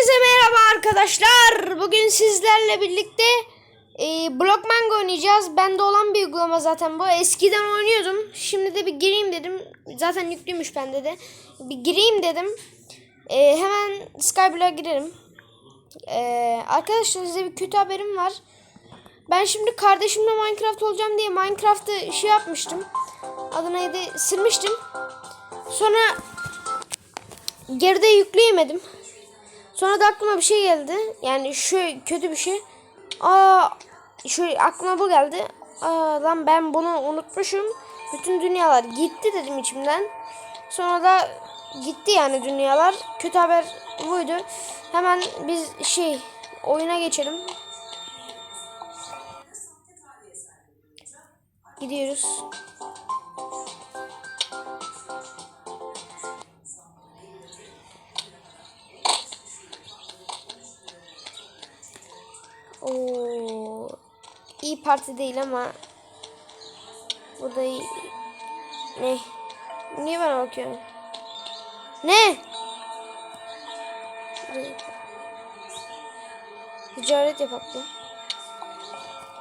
Hepinize merhaba arkadaşlar. Bugün sizlerle birlikte e, Blockmango oynayacağız. Bende olan bir uygulama zaten bu. Eskiden oynuyordum. Şimdi de bir gireyim dedim. Zaten yüklüymüş bende de. Bir gireyim dedim. E, hemen Skyblock'a girelim. E, arkadaşlar size bir kötü haberim var. Ben şimdi kardeşimle Minecraft olacağım diye Minecraft'ı şey yapmıştım. Adına neydi? Silmiştim. Sonra geride yükleyemedim. Sonra da aklıma bir şey geldi. Yani şu kötü bir şey. Aa şu aklıma bu geldi. Aa lan ben bunu unutmuşum. Bütün dünyalar gitti dedim içimden. Sonra da gitti yani dünyalar. Kötü haber buydu. Hemen biz şey oyuna geçelim. Gidiyoruz. Oo, iyi parti değil ama bu da iyi. Ne? Niye bana bakıyorsun? Ne? Ticaret yapalım.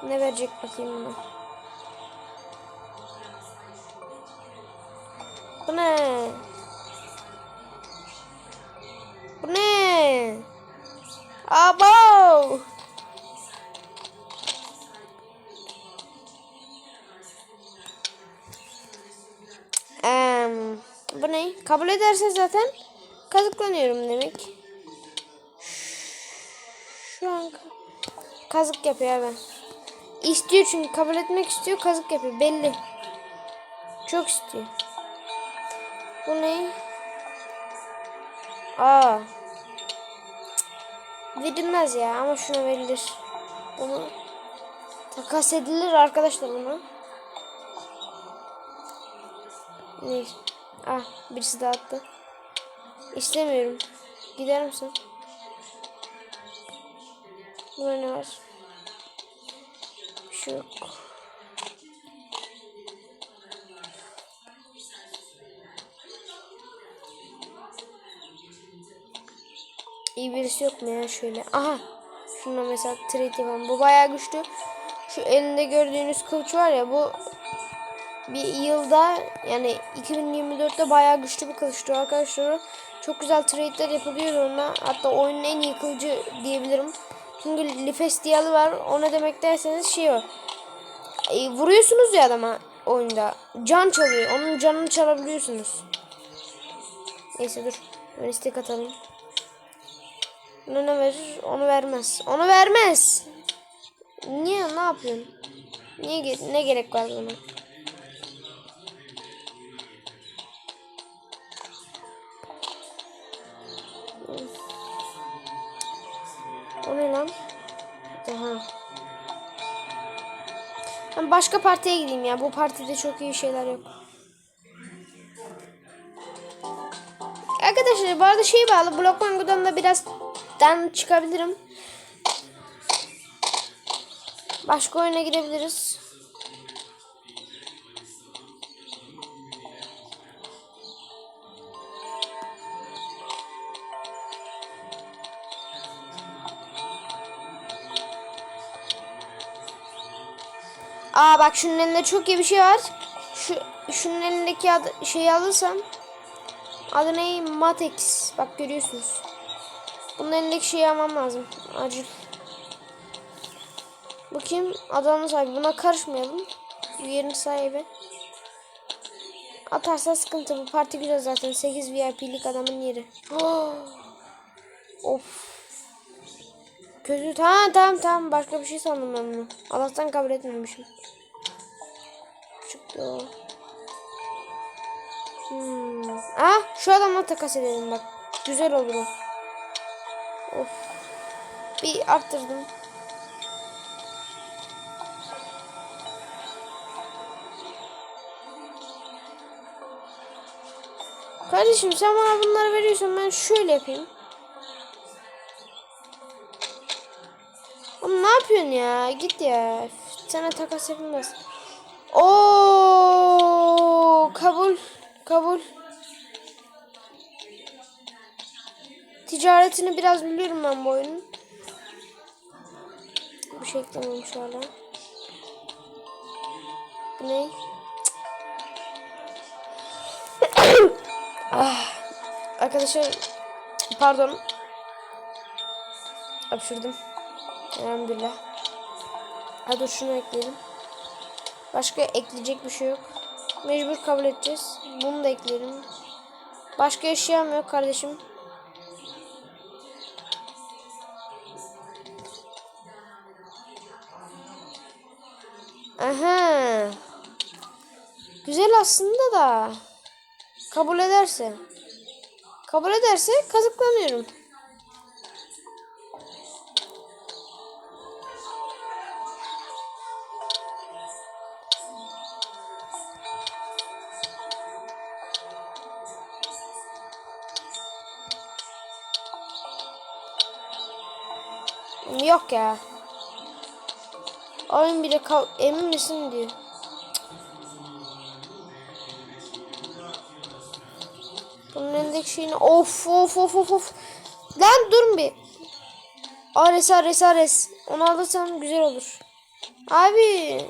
Ne verecek bakayım buna? Bu ne? Bu ne? Abo! Kabul ederse zaten kazıklanıyorum demek. Şu an ka- kazık yapıyor abi. İstiyor çünkü kabul etmek istiyor kazık yapıyor belli. Çok istiyor. Bu ne? Aa. Verilmez ya ama şuna verilir. Bunu takas edilir arkadaşlar bunu. Ne? Ah birisi daha attı. İstemiyorum. Gider misin? Burada ne var? Bir şey yok. İyi birisi yok mu ya şöyle? Aha. Şuna mesela trade yapalım. Bu bayağı güçlü. Şu elinde gördüğünüz kılıç var ya bu bir yılda yani 2024'te bayağı güçlü bir kılıçtı arkadaşlar. Çok güzel trade'ler yapılıyor onunla. Hatta oyunun en iyi kılıcı diyebilirim. Çünkü Lifestiyalı var. O ne demek derseniz şey o. E, vuruyorsunuz ya adama oyunda. Can çalıyor. Onun canını çalabiliyorsunuz. Neyse dur. Ben istek atalım. Bunu ne verir? Onu vermez. Onu vermez. Niye? Ne yapıyorsun? Niye ne gerek var buna? O ne lan? Aha. Başka partiye gideyim ya. Bu partide çok iyi şeyler yok. Arkadaşlar bu arada şey bağlı. Blockmango'dan da biraz den çıkabilirim. Başka oyuna girebiliriz. Aa bak şunun elinde çok iyi bir şey var. Şu şunun elindeki adı, şeyi alırsam adı ne? Matex. Bak görüyorsunuz. Bunun elindeki şeyi almam lazım. Acil. Kim? Adanın sahibi. Buna karışmayalım. Yerin sahibi. Atarsa sıkıntı. Bu parti güzel zaten. 8 VIP'lik adamın yeri. Oh. Of. Kötü. Tamam tamam tamam. Başka bir şey sandım ben bunu. Allah'tan kabul etmemişim. O. Hmm. Ah şu adamla takas edelim bak. Güzel olur o. Of. Bir arttırdım. Kardeşim sen bana bunları veriyorsan ben şöyle yapayım. Oğlum ne yapıyorsun ya? Git ya. Sana takas yapılmaz. Oo kabul. Kabul. ticaretini biraz biliyorum ben bu oyunun. Bir şey eklememiş hala. Bu ne? ah. Arkadaşlar pardon. Hapşırdım. Elhamdülillah. Hadi şunu ekleyelim. Başka ekleyecek bir şey yok. Mecbur kabul edeceğiz. Bunu da ekleyelim. Başka eşyam yok kardeşim. Aha. Güzel aslında da. Kabul ederse. Kabul ederse kazıklanıyorum. Yok ya. Oyun bile kal emin misin diyor. Bunun elindeki şeyini of of of of of. Lan durun bir. Ares Ares Ares. Onu alırsam güzel olur. Abi.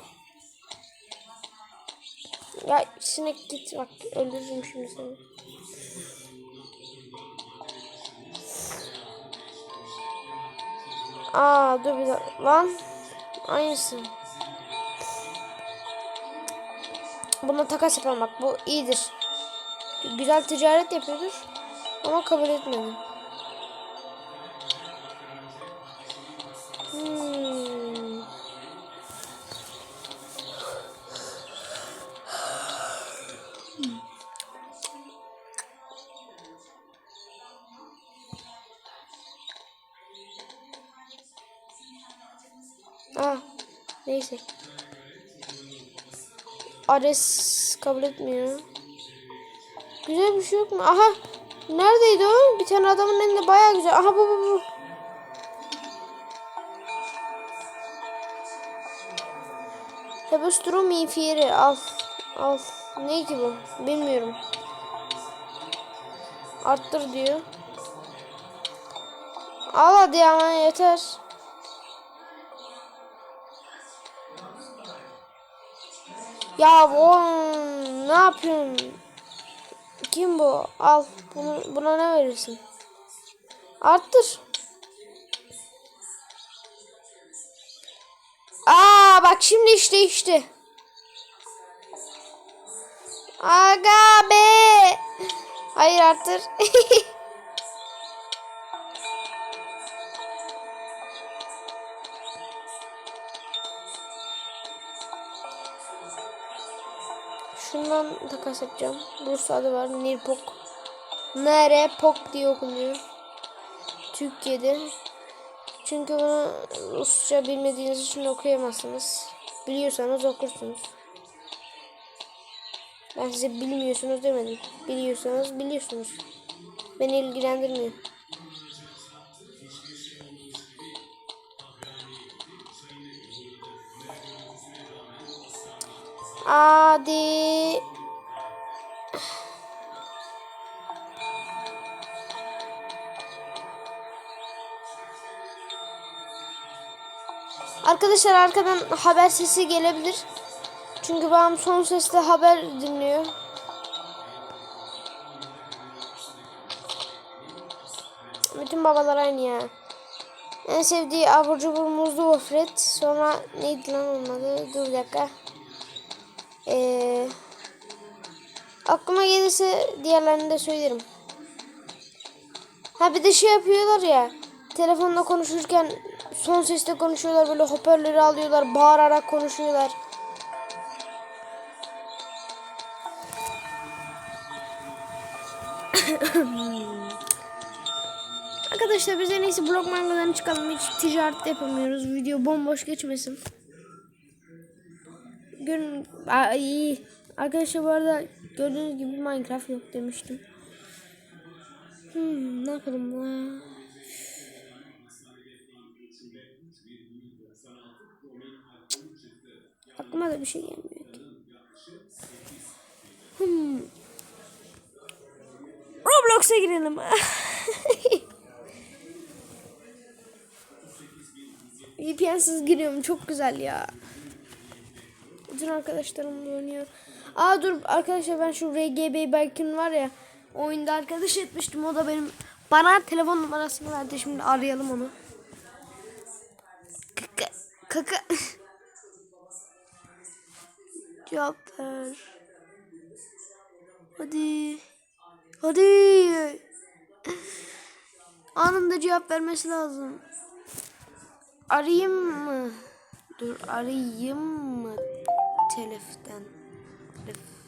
Ya sinek git bak öldürürüm şimdi seni. Aa dur bir dakika. Lan. Aynısı. Buna takas yapalım bak bu iyidir. Güzel ticaret yapıyordur. Ama kabul etmedi. Ares kabul etmiyor. Güzel bir şey yok mu? Aha. Neredeydi o? Bir tane adamın elinde baya güzel. Aha bu bu bu. Hebestrum inferi al. Al. Ne ki bu? Bilmiyorum. Arttır diyor. Al hadi ama yeter. Ya o ne yapıyorsun? Kim bu? Al. Bunu, buna ne verirsin? Arttır. Aa bak şimdi işte işte. Aga be. Hayır arttır. Şundan takas yapacağım. Rus adı var. Nirpok. Nere Pok diye okunuyor. Türkiye'de. Çünkü bunu Rusça bilmediğiniz için okuyamazsınız. Biliyorsanız okursunuz. Ben size bilmiyorsunuz demedim. Biliyorsanız biliyorsunuz. Beni ilgilendirmiyor. Arkadaşlar arkadan haber sesi gelebilir. Çünkü babam son sesle haber dinliyor. Bütün babalar aynı ya. En sevdiği abur cubur muzlu gofret. Sonra neydi lan onun adı? Dur bir dakika. Ee, aklıma gelirse diğerlerini de söylerim. Ha bir de şey yapıyorlar ya. Telefonla konuşurken son sesle konuşuyorlar. Böyle hoparlörü alıyorlar. Bağırarak konuşuyorlar. Arkadaşlar biz en iyisi blok mangadan çıkalım. Hiç ticaret yapamıyoruz. Video bomboş geçmesin. Görün ay arkadaşlar bu arada gördüğünüz gibi Minecraft yok demiştim. Hmm, ne yapalım la? Aklıma da bir şey gelmiyor ki. Hmm. Roblox'a girelim. VPN'siz giriyorum. Çok güzel ya. Bütün arkadaşlarım oynuyor. Aa dur arkadaşlar ben şu RGB Berkin var ya. Oyunda arkadaş etmiştim. O da benim bana telefon numarasını verdi. Şimdi arayalım onu. Kaka. Kaka. Cevap ver. Hadi. Hadi. Anında cevap vermesi lazım. Arayayım mı? Dur arayayım mı? Teleften. Teleften.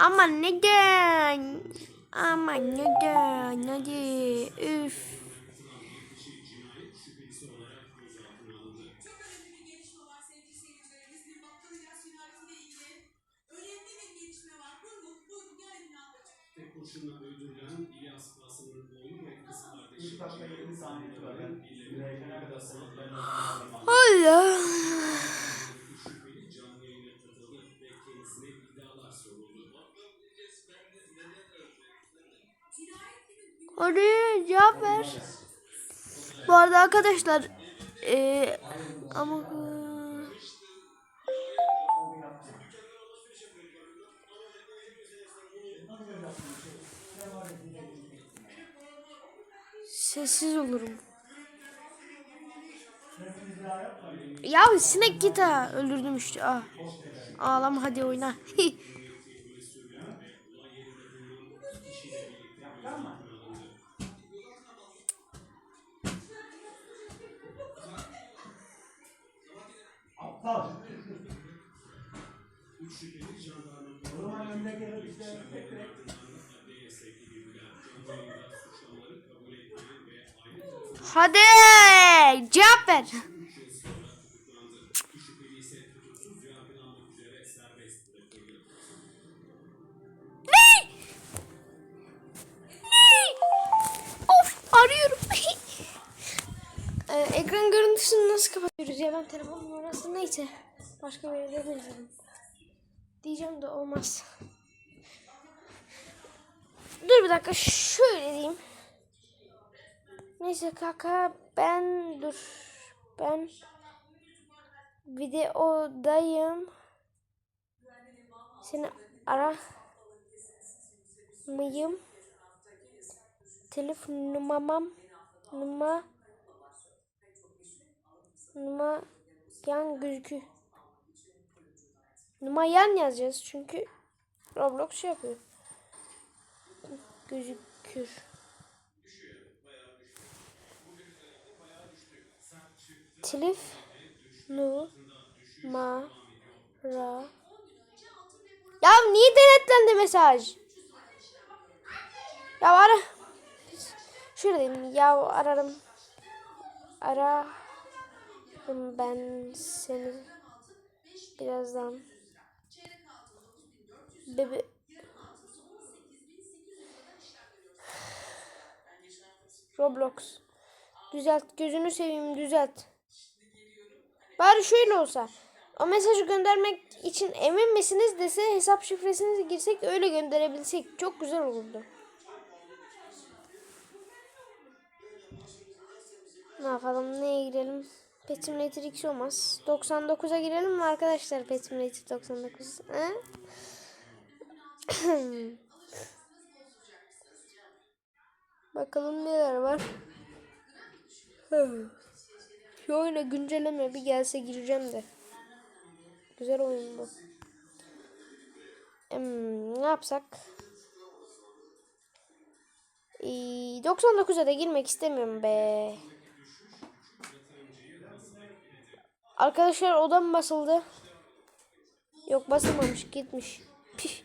Ama neden? Ama neden? Hadi. Üf. Arkadaşlar eee ama sessiz olurum. Ya sinek git ha. Öldürdüm işte. Ah. Ağlama hadi oyna. Önde gelir işte tek tek. hadi cevap ver. Arıyorum. Ee, ekran görüntüsünü nasıl kapatıyoruz ya ben telefon numarası neyse başka bir yere veririm. Diyeceğim de olmaz. Dur bir dakika şöyle diyeyim. Neyse kaka ben dur. Ben videodayım. Seni ara mıyım? Telefon numaram numara numara yan gözüküyor. Numara yan yazacağız çünkü Roblox şey yapıyor. Gözükür. Telif nu ma ra Ya niye denetlendi mesaj? Ya ara. Diyeyim ya ararım. Ararım ben seni. Birazdan. Bebe Roblox Düzelt gözünü seveyim düzelt Bari şöyle olsa. O mesajı göndermek için emin misiniz dese hesap şifresinizi girsek öyle gönderebilsek çok güzel olurdu. Ne yapalım neye girelim? Pet Simulator X olmaz. 99'a girelim mi arkadaşlar Pet Simulator 99? He? Bakalım neler var. Şu oyuna güncelleme bir gelse gireceğim de. Güzel oyun bu. Hmm, ne yapsak? Ee, 99'a da girmek istemiyorum be. Arkadaşlar odam basıldı. Yok basılmamış gitmiş.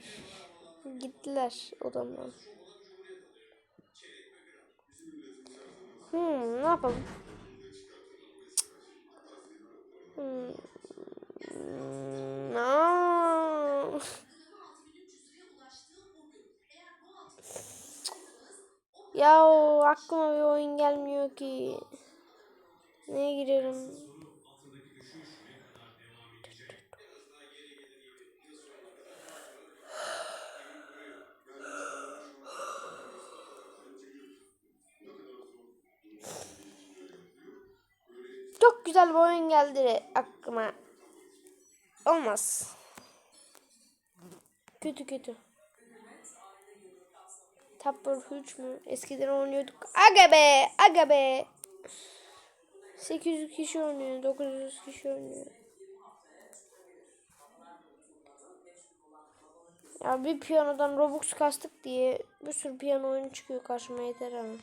Gittiler odamdan. Hmm, ne yapalım? Hmm. Aa. Ya aklıma bir oyun gelmiyor ki. Neye girerim? Çok güzel bir oyun geldi aklıma. Olmaz. Kötü kötü. Tapper 3 mü? Eskiden oynuyorduk. Aga be, aga be. 800 kişi oynuyor, 900 kişi oynuyor. Ya bir piyanodan Robux kastık diye bir sürü piyano oyunu çıkıyor karşıma yeter ama.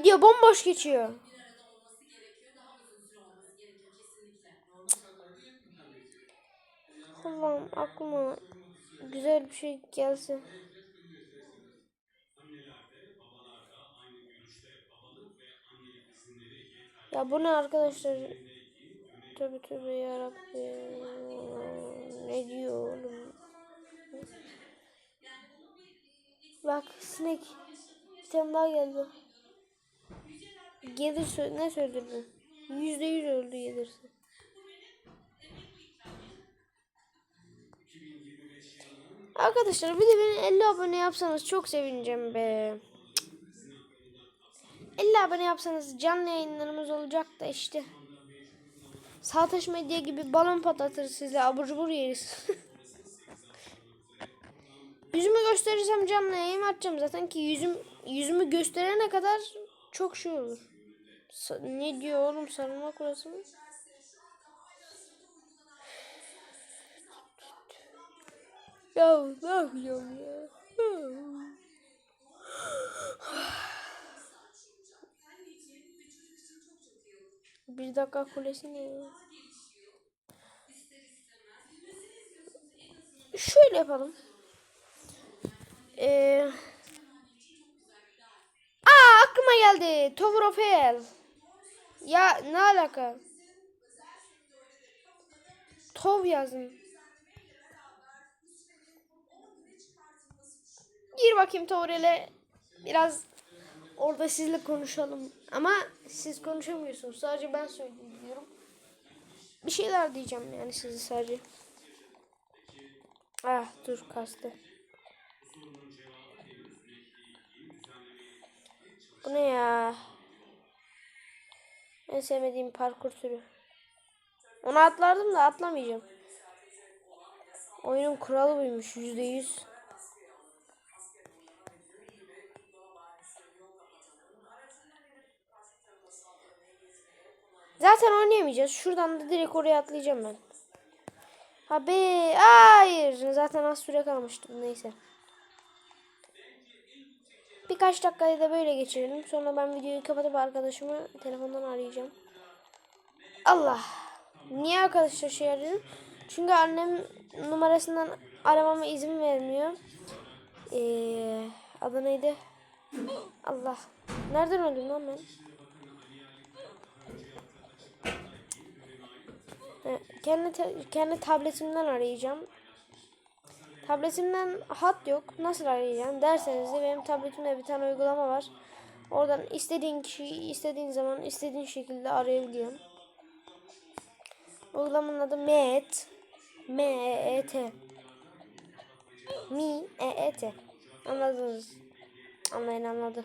Video bomboş geçiyor. Allah'ım aklıma güzel bir şey gelse. Ya bu ne arkadaşlar? Tövbe tövbe yarabbim. Ne diyor oğlum? Bak sinek. Bir tane daha geldi. Gelir sö- ne söyledi? Yüzde yüz öldü gelirse. Arkadaşlar bir de beni 50 abone yapsanız çok sevineceğim be. 50 abone yapsanız canlı yayınlarımız olacak da işte. Sağtaş Medya gibi balon patlatır sizle abur cubur yeriz. yüzümü gösterirsem canlı yayın açacağım zaten ki yüzüm yüzümü gösterene kadar çok şey olur. Ne diyor oğlum sarılma kurası mı? Ya ne yapacağım ya? Bir dakika kulesi ne? Şöyle yapalım. Ee... Aa aklıma geldi. Tower of Hell. Ya ne alaka? Tov yazın. Gir bakayım Tower'e. Biraz orada sizle konuşalım. Ama siz konuşamıyorsunuz. Sadece ben söylüyorum. Bir şeyler diyeceğim yani size sadece. Ah dur kastı. Bu ne ya? En sevmediğim parkur türü. Onu atlardım da atlamayacağım. Oyunun kuralı buymuş yüzde yüz. Zaten oynayamayacağız. Şuradan da direkt oraya atlayacağım ben. Ha be, hayır. Zaten az süre kalmıştım. Neyse. Birkaç dakikayı da böyle geçirelim. Sonra ben videoyu kapatıp arkadaşımı telefondan arayacağım. Allah. Niye arkadaşlar şey arıyorum? Çünkü annem numarasından aramama izin vermiyor. Ee, adı neydi? Allah. Nereden öldüm lan ben? Kendi kendi tabletimden arayacağım. Tabletimden hat yok. Nasıl arayacağım derseniz de benim tabletimde bir tane uygulama var. Oradan istediğin kişiyi istediğin zaman istediğin şekilde arayabiliyorum. Uygulamanın adı MET. M-E-E-T. Mi E-E-T. Anladınız. Anlayın anladı.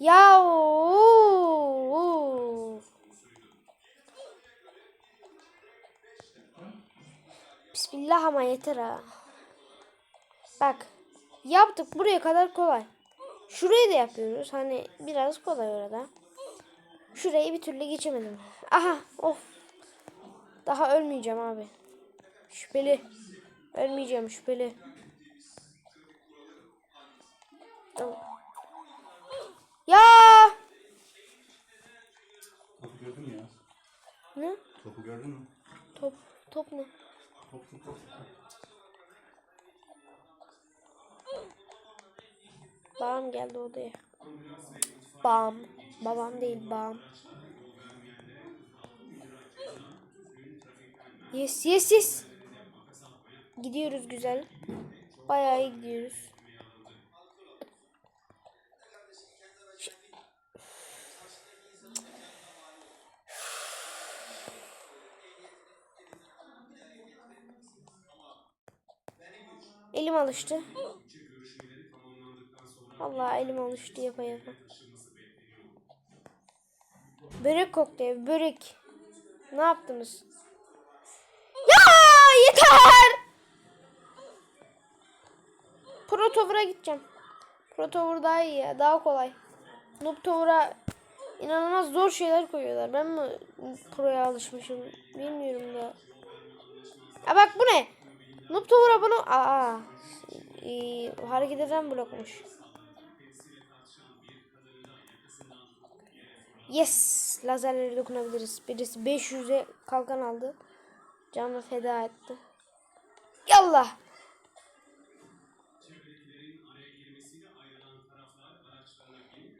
Ya. Bismillah ama yeter ha. Bak. Yaptık buraya kadar kolay. Şurayı da yapıyoruz. Hani biraz kolay orada. Şurayı bir türlü geçemedim. Aha of. Daha ölmeyeceğim abi. Şüpheli. Ölmeyeceğim şüpheli. Tamam. Ya! Topu gördün mü ya? Ne? Topu gördün mü? Top, top ne? Babam geldi odaya. Babam. Babam değil babam. Yes yes yes. Gidiyoruz güzel. Bayağı iyi gidiyoruz. Elim alıştı. Vallahi elim alıştı yapa yapa. Börek koktu ev, börek. Ne yaptınız? Ya yeter! Pro Tower'a gideceğim. Pro Tower daha iyi ya, daha kolay. Noob Tower'a inanılmaz zor şeyler koyuyorlar. Ben mi Pro'ya alışmışım bilmiyorum da. Ya bak bu ne? Noob Tower'a bunu... Aa, ee, hareket eden blokmuş. Yes! Lazerleri dokunabiliriz. Birisi 500'e kalkan aldı. Canını feda etti. Yallah!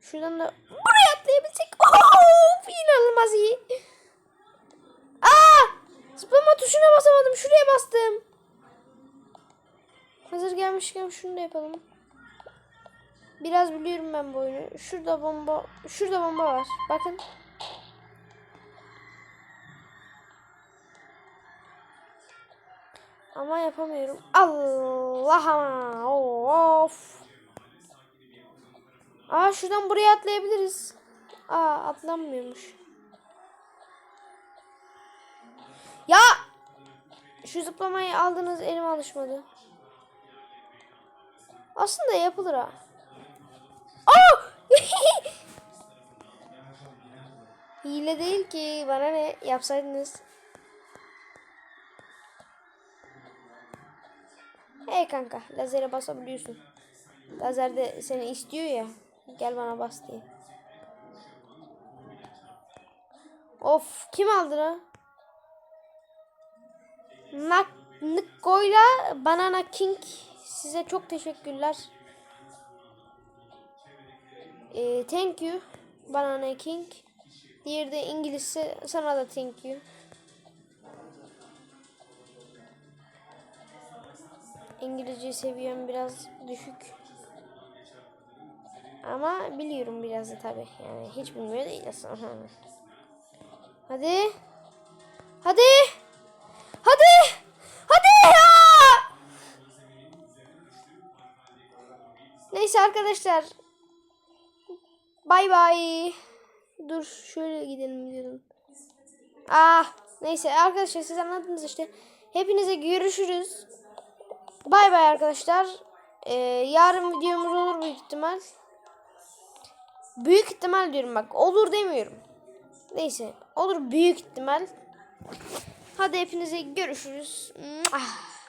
Şuradan da buraya atlayabilsek. Of! İnanılmaz iyi. Aa! Zıplama tuşuna basamadım. Şuraya bastım. Hazır gelmişken şunu da yapalım. Biraz biliyorum ben bu oyunu. Şurada bomba, şurada bomba var. Bakın. Ama yapamıyorum. Allah'ım. Of. Aa şuradan buraya atlayabiliriz. Aa atlanmıyormuş. Ya şu zıplamayı aldınız elim alışmadı. Aslında yapılır ha. Aa! Hile değil ki. Bana ne yapsaydınız. Hey kanka lazere basabiliyorsun. Lazer de seni istiyor ya. Gel bana bas diye. Of kim aldı lan? Nak Niko'yla Banana King size çok teşekkürler. Ee, thank you Banana King. Diğeri de İngilizce sana da thank you. İngilizce seviyem biraz düşük. Ama biliyorum biraz da tabi. Yani hiç bilmiyor değil aslında. Hadi. Hadi. Neyse arkadaşlar. Bay bay. Dur şöyle gidelim diyorum. Ah neyse arkadaşlar siz anladınız işte. Hepinize görüşürüz. Bay bay arkadaşlar. Ee, yarın videomuz olur büyük ihtimal. Büyük ihtimal diyorum bak. Olur demiyorum. Neyse. Olur büyük ihtimal. Hadi hepinize görüşürüz. Mwah.